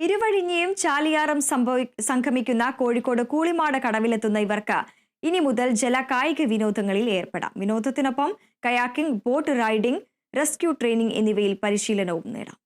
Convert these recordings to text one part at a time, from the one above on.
ഇരുവഴിഞ്ഞിയും ചാലിയാറും സംഭവി സംഗമിക്കുന്ന കോഴിക്കോട് കൂളിമാട് കടവിലെത്തുന്ന ഇവർക്ക് ഇനി മുതൽ ജല കായിക വിനോദങ്ങളിൽ ഏർപ്പെടാം. വിനോദത്തിനൊപ്പം kayaking boat riding rescue training എന്നിവയിൽ പരിശീലനവും നേടാം.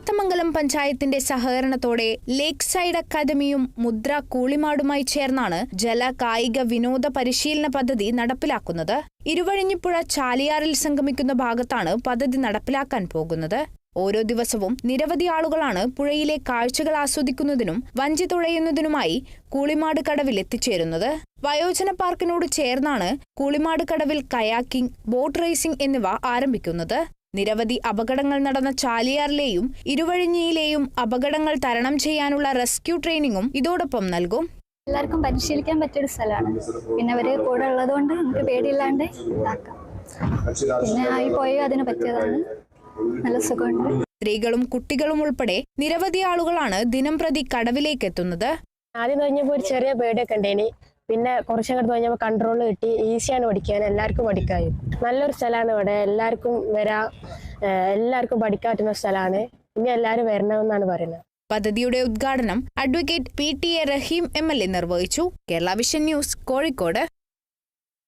ചാത്തമംഗലം പഞ്ചായത്തിന്റെ സഹകരണത്തോടെ ലേക്ക് സൈഡ് അക്കാദമിയും മുദ്ര കൂളിമാടുമായി ചേർന്നാണ് ജല കായിക വിനോദ പരിശീലന പദ്ധതി നടപ്പിലാക്കുന്നത്. ഇരുവഴിഞ്ഞിപ്പുഴ ചാലിയാറിൽ സംഗമിക്കുന്ന ഭാഗത്താണ് പദ്ധതി നടപ്പിലാക്കാൻ പോകുന്നത്. ഓരോ ദിവസവും നിരവധി ആളുകളാണ് പുഴയിലെ കാഴ്ചകൾ ആസ്വദിക്കുന്നതിനും വഞ്ചി തുഴയുന്നതിനുമായി കൂളിമാട് കടവിൽ എത്തിച്ചേരുന്നത്. വയോജന പാർക്കിനോട് ചേർന്നാണ് കൂളിമാട് കടവിൽ കയാക്കിംഗ് ബോട്ട് റേസിംഗ് എന്നിവ ആരംഭിക്കുന്നത്. നിരവധി അപകടങ്ങൾ നടന്ന ചാലിയാറിലെയും ഇരുവഴിഞ്ഞിയിലെയും അപകടങ്ങൾ തരണം ചെയ്യാനുള്ള റെസ്ക്യൂ ട്രെയിനിങ്ങും ഇതോടൊപ്പം നൽകും. എല്ലാവർക്കും പരിശീലിക്കാൻ പറ്റിയൊരു സ്ഥലമാണ്. പിന്നെ അവർ കൂടെ ഉള്ളത് കൊണ്ട് നമുക്ക് പേടിയില്ലാണ്ട് ഇതാക്കാം. പിന്നെ ആയി പോയോ അതിന് പറ്റിയതാണ്. നല്ല സുഖമുണ്ട്. സ്ത്രീകളും കുട്ടികളും ഉൾപ്പെടെ നിരവധി ആളുകളാണ് ദിനം പ്രതി കടവിലേക്ക് എത്തുന്നത് ആദ്യം തുടങ്ങിയപ്പോൾ ഒരു ചെറിയ പേടിയൊക്കെ ഉണ്ടേനി. പിന്നെ കുറച്ചങ്ങോട്ട് കഴിഞ്ഞപ്പോൾ കൺട്രോൾ കിട്ടി ഈസിയാണ് പഠിക്കാൻ എല്ലാവർക്കും പഠിക്കാനും നല്ലൊരു സ്ഥലമാണ് ഇവിടെ എല്ലാവർക്കും വരാം എല്ലാവർക്കും പഠിക്കാൻ പറ്റുന്ന സ്ഥലമാണ്. ഇനി എല്ലാവരും വരണമെന്നാണ് പറയുന്നത്. പദ്ധതിയുടെ ഉദ്ഘാടനം advocate P T A Rahim M L A നിർവഹിച്ചു. Kerala vision news Kozhikode.